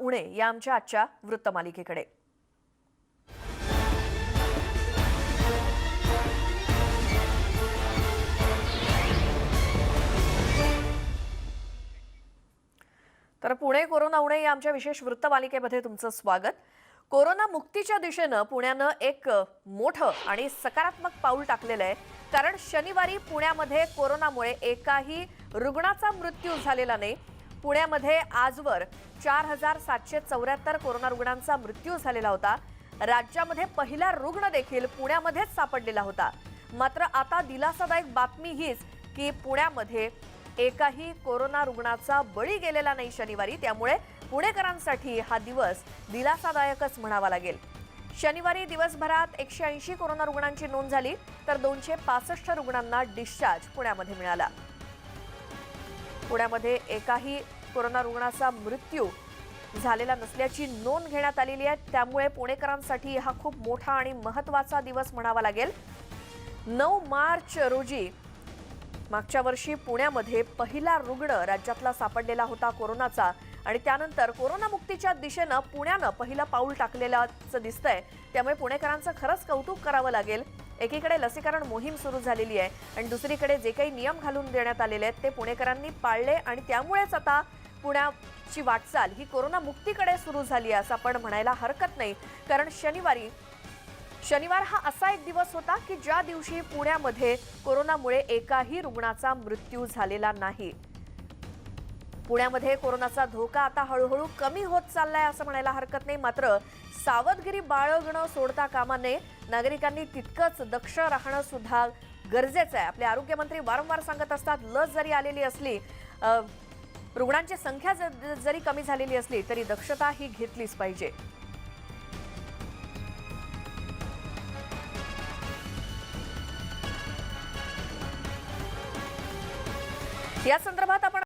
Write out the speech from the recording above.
उणे या आमच्या आजच्या वृत्तमालिकेकडे. तर पुणे कोरोना उणे या आमच्या विशेष वृत्तमालिकेमध्ये तुमचं स्वागत. कोरोना मुक्तीच्या दिशेनं पुण्यानं एक मोठं आणि सकारात्मक पाऊल टाकलेलं आहे. कारण शनिवारी पुण्यामध्ये कोरोनामुळे एकाही रुग्णाचा मृत्यू झालेला नाही. पुण्यामध्ये आजवर चार हजार सातशे चौऱ्याहत्तर कोरोना रुग्णांचा मृत्यू झालेला होता. राज्यामध्ये पहिला रुग्ण देखील पुण्यामध्येच सापडलेला होता. मात्र आता दिलासादायक बातमी हीच की पुण्यामध्ये एकाही कोरोना रुग्णाचा बळी गेलेला नाही शनिवारी. त्यामुळे पुणेकरांसाठी हा दिवस दिलासादायकच म्हणावा लागेल. शनिवारी दिवसभरात एकशे ऐंशी कोरोना रुग्णांची नोंद झाली तर दोनशे पासष्ट रुग्णांना डिस्चार्ज पुण्यामध्ये मिळाला. पुण्यामध्ये एकाही कोरोना रुग्णाचा मृत्यू झालेला नसल्याची नोंद घेण्यात आलेली आहे. त्यामुळे पुणेकरांसाठी हा खूप मोठा आणि महत्त्वाचा दिवस म्हणावा लागेल. नऊ मार्च रोजी मागच्या वर्षी पुण्यामध्ये पहिला रुग्ण राज्यातला सापडलेला होता कोरोनाचा आणि त्यानंतर कोरोनामुक्तीच्या दिशेनं पुण्यानं पहिलं पाऊल टाकलेल्याचं दिसतंय. त्यामुळे पुणेकरांचं खरंच कौतुक करावं लागेल. एकीकडे लसीकरण मोहीम सुरू झालेली आहे आणि दुसरीकडे जे काही नियम घालून देण्यात आलेले आहेत ते पुणेकरांनी पाळले आणि त्यामुळेच आता पुण्याची वाटचाल ही कोरोना मुक्तीकडे सुरू झाली असं आपण म्हणायला हरकत नाही. कारण शनिवारी शनिवार हा असा एक दिवस होता की ज्या दिवशी पुण्यामध्ये कोरोनामुळे एकाही रुग्णाचा मृत्यू झालेला नाही. पुण्यामध्ये कोरोनाचा धोका आता हळूहळू कमी होत चाललाय असं म्हणायला हरकत नाही. मात्र सावधगिरी बाळगणं सोडता कामा नये. नागरिकांनी तितकंच दक्ष राहणं सुद्धा गरजेचं आहे. आपले आरोग्यमंत्री वारंवार सांगत असतात लस जरी आलेली असली रुग्णांची संख्या जरी कमी झालेली असली तरी दक्षता ही घेतलीच पाहिजे. या संदर्भात आपण